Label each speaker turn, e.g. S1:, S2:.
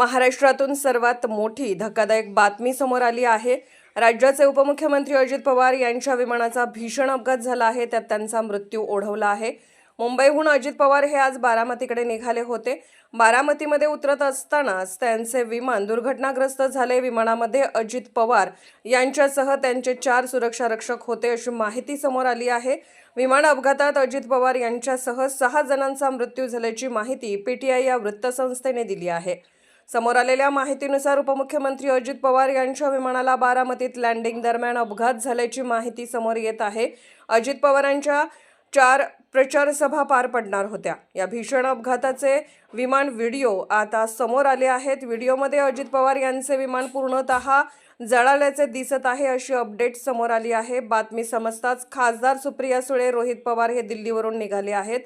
S1: महाराष्ट्रातून सर्वात मोठी धक्कादायक बातमी समोर आली आहे. राज्याचे उपमुख्यमंत्री अजित पवार यांच्या विमानाचा भीषण अपघात झाला आहे. त्यात त्यांचा मृत्यू ओढवला आहे. मुंबईहून अजित पवार हे आज बारामतीकडे निघाले होते. बारामतीमध्ये उतरत असतानाच त्यांचे विमान दुर्घटनाग्रस्त झाले. विमानामध्ये अजित पवार यांच्यासह त्यांचे चार सुरक्षा रक्षक होते अशी माहिती समोर आली आहे. विमान अपघातात अजित पवार यांच्यासह सहा जणांचा मृत्यू झाल्याची माहिती पीटीआय या वृत्तसंस्थेने दिली आहे. समोर आलेल्या माहितीनुसार उपमुख्यमंत्री अजित पवार यांच्या विमानाला बारामतीत लँडिंग दरम्यान अपघात झाल्याची माहिती समोर येत आहे. अजित पवारांच्या चार प्रचारसभा पार पडणार होत्या. या भीषण अपघाताचे विमान व्हिडिओ आता समोर आले आहेत. व्हिडिओमध्ये अजित पवार यांचे विमान पूर्णतः जळाल्याचे दिसत आहे अशी अपडेट समोर आली आहे. बातमी समजताच खासदार सुप्रिया सुळे रोहित पवार हे दिल्लीवरून निघाले आहेत.